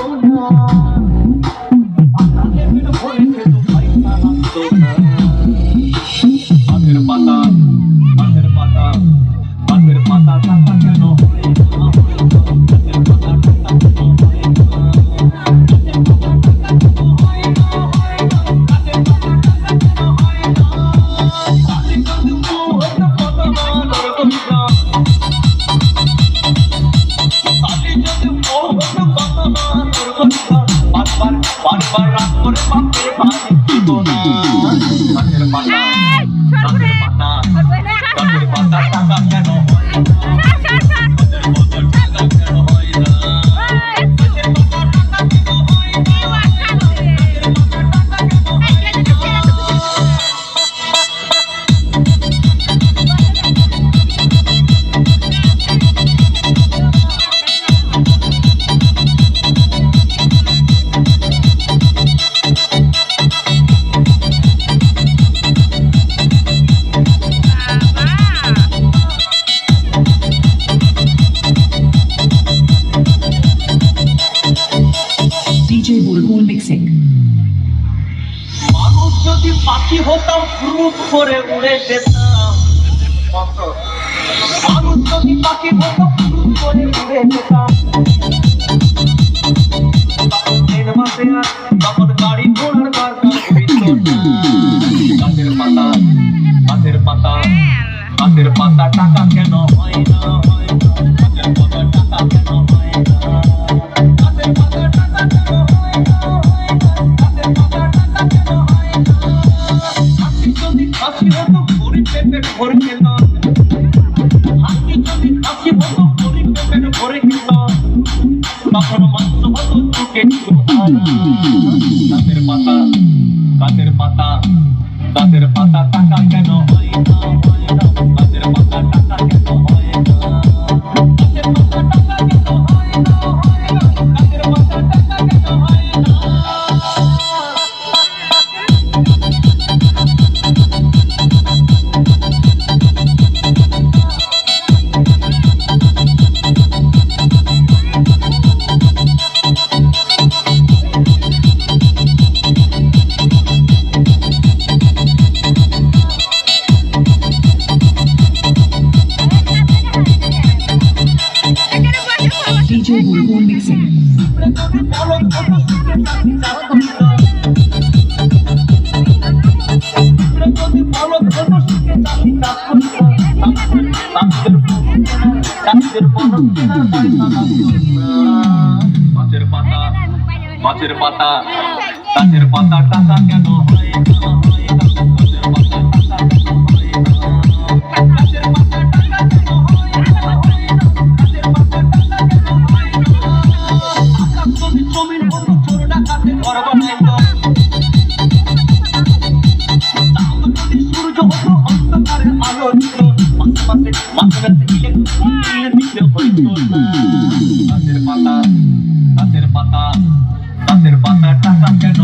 সোনা বারবার বারবার রাত করে পাপের পানি জীবন যদি পাখি হতাম গ্রুপ করে উড়ে যেতাম। মানুষ যদি পাখি হতাম খাসি হতো গরিব পেটের ঘরে খেত হাতি যদি খাসি হতো গরিব পেটের ঘরে খেত তখন মাংস হতো চোখে কাঁচের পাতা কাঁচের পাতা কাঁচের পাতা টাকা কেন হয় না। মাছের মাছের পাতা মাছের পাতা গাছের পাতা টাকা কেন হয় মাঝখান থেকে দিলে হইতো না গাছের পাতা গাছের পাতা গাছের পাতা টাকা কেন